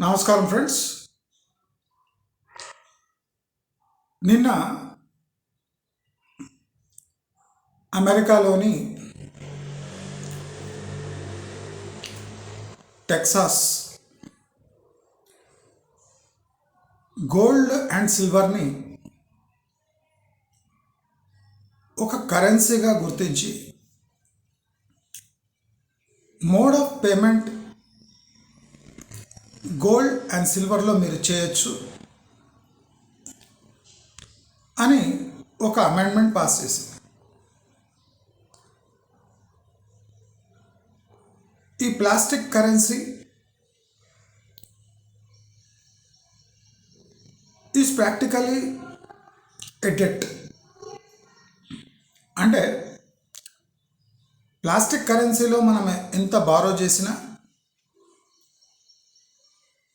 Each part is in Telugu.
నమస్కారం ఫ్రెండ్స్. నిన్న అమెరికాలోని టెక్సాస్ గోల్డ్ అండ్ సిల్వర్ని ఒక కరెన్సీగా గుర్తించి mode of payment gold and సిల్వర్లో మీరు చేయొచ్చు అని ఒక అమెండ్మెంట్ పాస్ చేసింది. ఈ plastic currency is practically edit అంటే ప్లాస్టిక్ కరెన్సీలో మనం ఎంత బారో చేసినా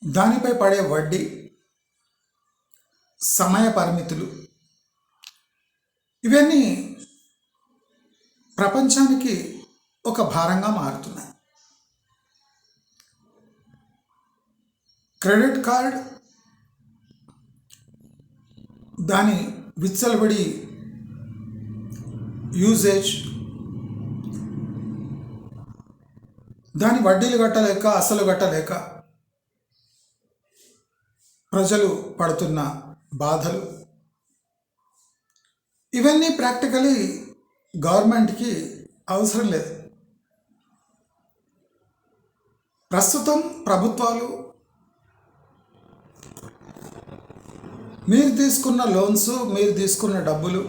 దానిపై పడే వడ్డీ సమయ పరిమితులు ఇవన్నీ ప్రపంచానికి ఒక భారంగా మారుతున్నాయి. క్రెడిట్ కార్డ్ దాని విచ్చలబడి యూజేజ్ దాని వడ్డీలు కట్టలేక అసలు కట్టలేక ప్రజలు పడుతున్న బాధలు. ఇవన్నీ ప్రాక్టికలీ గవర్నమెంట్కి అవసరం లేదు. ప్రస్తుతం ప్రభుత్వాలు మీరు తీసుకున్న లోన్స్ మీరు తీసుకున్న డబ్బులు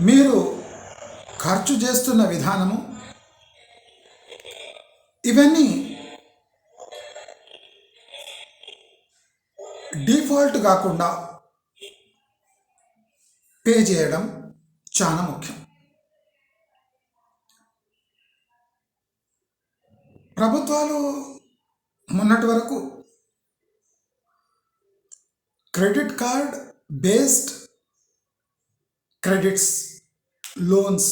మీరు ఖర్చు చేస్తున్న విధానము ఇవన్నీ కాకుండా పే చేయడం చాలా ముఖ్యం. ప్రభుత్వాలు మొన్నటి వరకు credit card based credits loans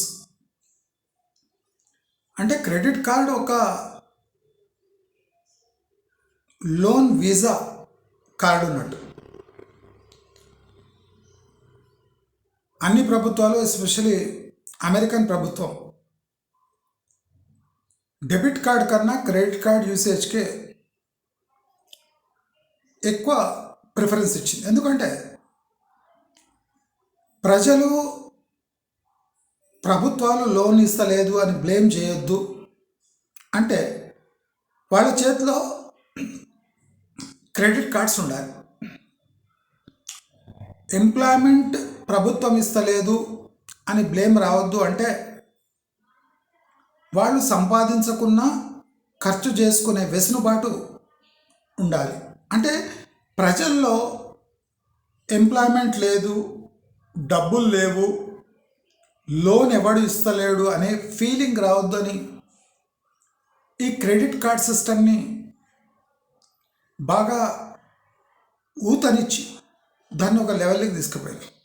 అంటే క్రెడిట్ కార్డ్ ఒక లోన్ వీసా కార్డు ఉన్నట్టు. అన్ని ప్రభుత్వాలు ఎస్పెషలీ అమెరికన్ ప్రభుత్వం డెబిట్ కార్డ్ కన్నా క్రెడిట్ కార్డ్ యూసేజ్కే ఎక్కువ ప్రిఫరెన్స్ ఇచ్చింది. ఎందుకంటే ప్రజలు ప్రభుత్వాలు లోన్ ఇస్తలేదు అని బ్లేమ్ చేయొద్దు. అంటే వాళ్ళ చేతిలో క్రెడిట్ కార్డ్స్ ఉండాలి. ఎంప్లాయ్మెంట్ ప్రభుత్వం ఇస్తలేదు అని బ్లేమ్ రావద్దు అంటే వాళ్ళు సంపాదించకున్నా ఖర్చు చేసుకునే వెసులుబాటు ఉండాలి. అంటే ప్రజల్లో ఎంప్లాయ్మెంట్ లేదు డబ్బులు లేవు లోన్ ఎవడు ఇస్తలేడు అనే ఫీలింగ్ రావద్దని ఈ క్రెడిట్ కార్డ్ సిస్టమ్ని బాగా ఊతనిచ్చి దాన్ని ఒక లెవెల్కి తీసుకుపోయారు.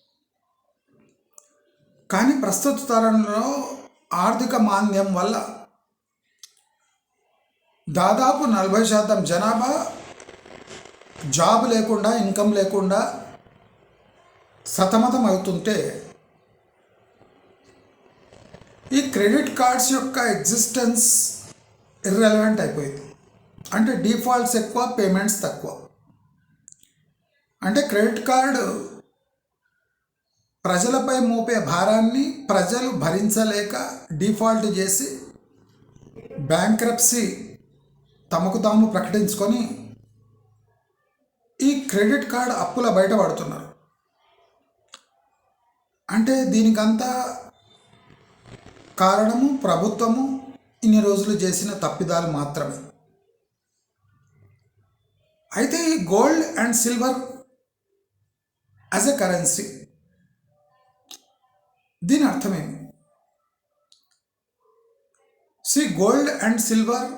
కానీ ప్రస్తుత తరంలో ఆర్థిక మాంద్యం వల్ల దాదాపు నలభై శాతం జనాభా జాబ్ లేకుండా ఇన్కమ్ లేకుండా సతమతం అవుతుంటే ఈ క్రెడిట్ కార్డ్స్ యొక్క ఎగ్జిస్టెన్స్ ఇర్రెలవెంట్ అయిపోయింది. అంటే డిఫాల్ట్స్ ఎక్కువ పేమెంట్స్ తక్కువ. అంటే క్రెడిట్ కార్డు ప్రజలపై మోపే భారాన్ని ప్రజలు భరించలేక డిఫాల్ట్ చేసి బ్యాంక్రప్సీ తమకు తాము ప్రకటించుకొని ఈ క్రెడిట్ కార్డ్ అప్పుల బయటపడుతున్నారు అంటే దీనికంతా కారణము ప్రభుత్వము ఇన్ని రోజులు చేసిన తప్పిదాలు మాత్రమే. అయితే ఈ gold and silver as a currency దీని అర్థమేమి సి గోల్డ్ అండ్ సిల్వర్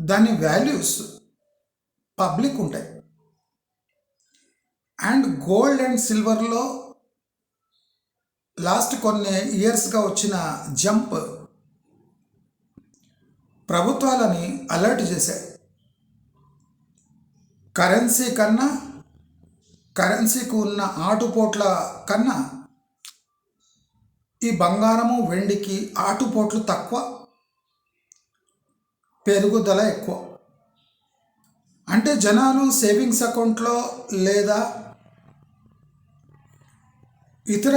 దాని వాల్యూస్ పబ్లిక్ ఉంటాయి. అండ్ గోల్డ్ అండ్ సిల్వర్లో లాస్ట్ కొన్ని ఇయర్స్గా వచ్చిన జంప్ ప్రభుత్వాలని అలర్ట్ చేశాయి. కరెన్సీ కన్నా కరెన్సీకి ఉన్న ఆటుపోట్ల కన్నా ఈ బంగారము వెండికి ఆటుపోట్లు తక్కువ పెరుగుదల ఎక్కువ. అంటే జనాలు సేవింగ్స్ అకౌంట్లో లేదా ఇతర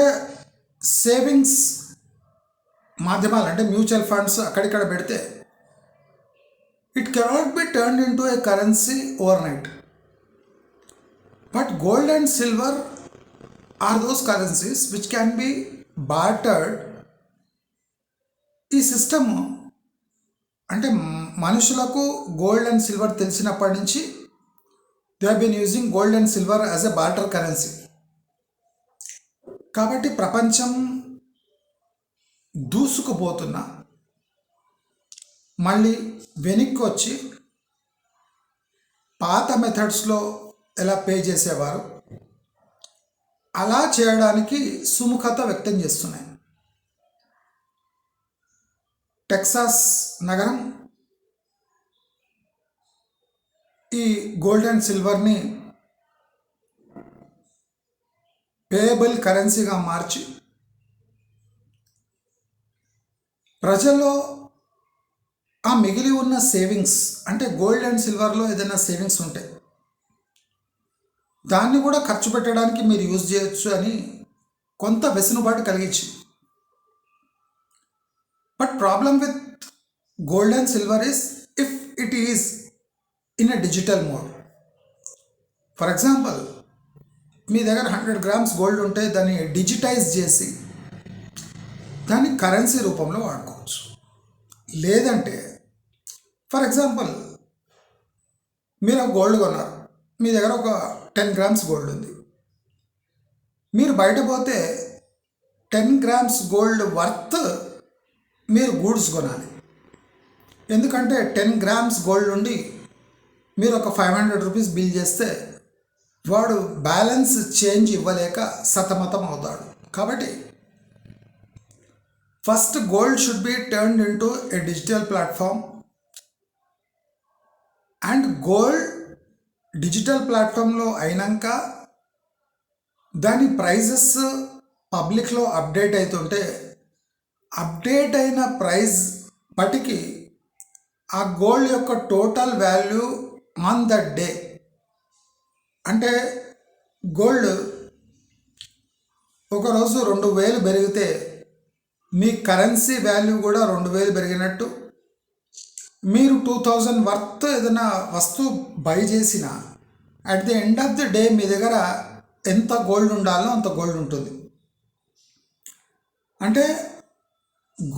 సేవింగ్స్ మాధ్యమాలు అంటే మ్యూచువల్ ఫండ్స్ అక్కడిక్కడ పెడితే it cannot be turn in to a currency overnight. But gold and silver are those currencies which can be bartered ఈ సిస్టమ్ అంటే మనుషులకు గోల్డ్ అండ్ సిల్వర్ తెలిసినప్పటి నుంచి they been using gold and silver as a barter currency కాబట్టి ప్రపంచం దూసుకుపోతున్న మళ్ళీ వెనక్కి వచ్చి పాత మెథడ్స్లో ఎలా పే చేసేవారు? అలా చేయడానికి సుముఖత వ్యక్తం చేస్తున్నాయి. టెక్సాస్ నగరం ఈ గోల్డ్ అండ్ సిల్వర్ని పేయబుల్ కరెన్సీగా మార్చి ప్రజల్లో ఆ మిగిలి ఉన్న సేవింగ్స్ అంటే గోల్డ్ అండ్ సిల్వర్లో ఏదైనా సేవింగ్స్ ఉంటాయి దాన్ని కూడా ఖర్చు పెట్టడానికి మీరు యూజ్ చేయొచ్చు అని కొంత వెసులుబాటు కలిగించి but problem with gold and silver is if it is in a digital mode for example మీ దగ్గర హండ్రెడ్ గ్రామ్స్ గోల్డ్ ఉంటే దాన్ని డిజిటైజ్ చేసి దాన్ని కరెన్సీ రూపంలో వాడుకోవచ్చు. లేదంటే ఫర్ ఎగ్జాంపుల్ మీరు గోల్డ్ కొన్నారు. మీ దగ్గర ఒక టెన్ గ్రామ్స్ గోల్డ్ ఉంది. మీరు బయట పోతే టెన్ గ్రామ్స్ గోల్డ్ వర్త్ మీరు గూడ్స్ కొనాలి. ఎందుకంటే టెన్ గ్రామ్స్ గోల్డ్ ఉండి మీరు ఒక ఫైవ్ హండ్రెడ్ రూపీస్ బిల్ చేస్తే వాడు బ్యాలెన్స్ చేంజ్ ఇవ్వలేక సతమతం అవుతాడు. కాబట్టి first gold should be turned into a digital platform and gold digital ప్లాట్ఫామ్లో అయినాక దాని ప్రైజెస్ పబ్లిక్లో అప్డేట్ అవుతుంటే అప్డేట్ అయిన ప్రైజ్ బటికి ఆ గోల్డ్ యొక్క total value on the day. అంటే గోల్డ్ ఒకరోజు రెండు వేలు పెరిగితే మీ కరెన్సీ వాల్యూ కూడా రెండు వేలు పెరిగినట్టు మీరు టూ థౌజండ్ వర్త్ ఏదైనా వస్తువు బై చేసిన at the end of the day మీ దగ్గర ఎంత గోల్డ్ ఉండాలో అంత గోల్డ్ ఉంటుంది. అంటే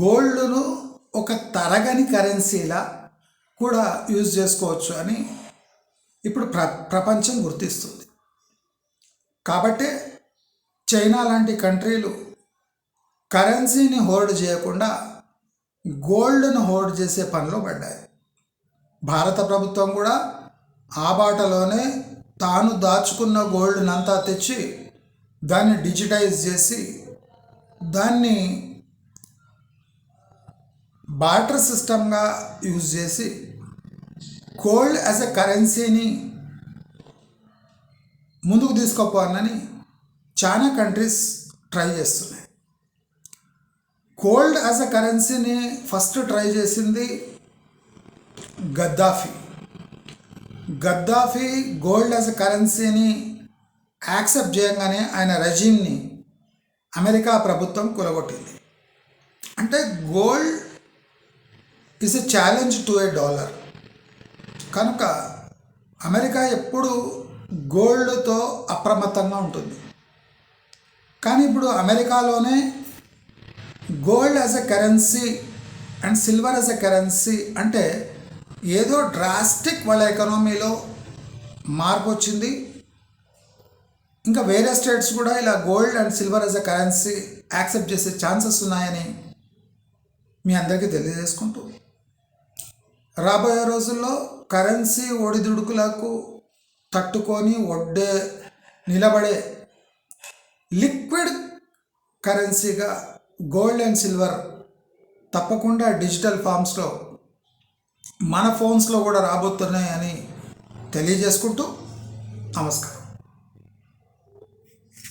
గోల్డ్ను ఒక తరగని కరెన్సీలా కూడా యూజ్ చేసుకోవచ్చు అని ఇప్పుడు ప్ర ప్రపంచం గుర్తిస్తుంది. కాబట్టే చైనా లాంటి కంట్రీలు కరెన్సీని హోల్డ్ చేయకుండా గోల్డ్ను హోల్డ్ చేసే పనిలో పడ్డాయి. భారత ప్రభుత్వం కూడా ఆ బాటలోనే తాను దాచుకున్న గోల్డ్నంతా తెచ్చి దాన్ని డిజిటైజ్ చేసి దాన్ని బార్టర్ సిస్టమ్గా యూజ్ చేసి గోల్డ్ యాజ్ ఎ కరెన్సీని ముందుకు తీసుకోపోవాలని చాలా కంట్రీస్ ట్రై చేస్తున్నాయి. గోల్డ్ యాజ్ అ కరెన్సీని ఫస్ట్ ట్రై చేసింది గద్దాఫీ. గద్దాఫీ గోల్డ్ యాజ్ అ కరెన్సీని యాక్సెప్ట్ చేయగానే ఆయన రెజీమ్ని అమెరికా ప్రభుత్వం కూలగొట్టింది. అంటే gold is a challenge to a dollar కనుక అమెరికా ఎప్పుడు గోల్డ్తో అప్రమత్తంగా ఉంటుంది. కానీ ఇప్పుడు అమెరికాలోనే gold as a currency and silver as a currency అంటే ఏదో డ్రాస్టిక్ వాళ్ళ ఎకనామీలో మార్పు వచ్చింది. ఇంకా వేరే స్టేట్స్ కూడా ఇలా gold and silver as a currency accept చేసే ఛాన్సెస్ ఉన్నాయని మీ అందరికీ తెలియజేసుకుంటూ. రాబోయే రోజుల్లో కరెన్సీ ఒడిదుడుకులకు తట్టుకొని ఒడ్డే నిలబడే లిక్విడ్ కరెన్సీగా గోల్డ్ అండ్ సిల్వర్ తప్పకుండా డిజిటల్ ఫామ్స్లో మన ఫోన్స్లో కూడా రాబోతున్నాయని తెలియజేసుకుంటూ నమస్కారం.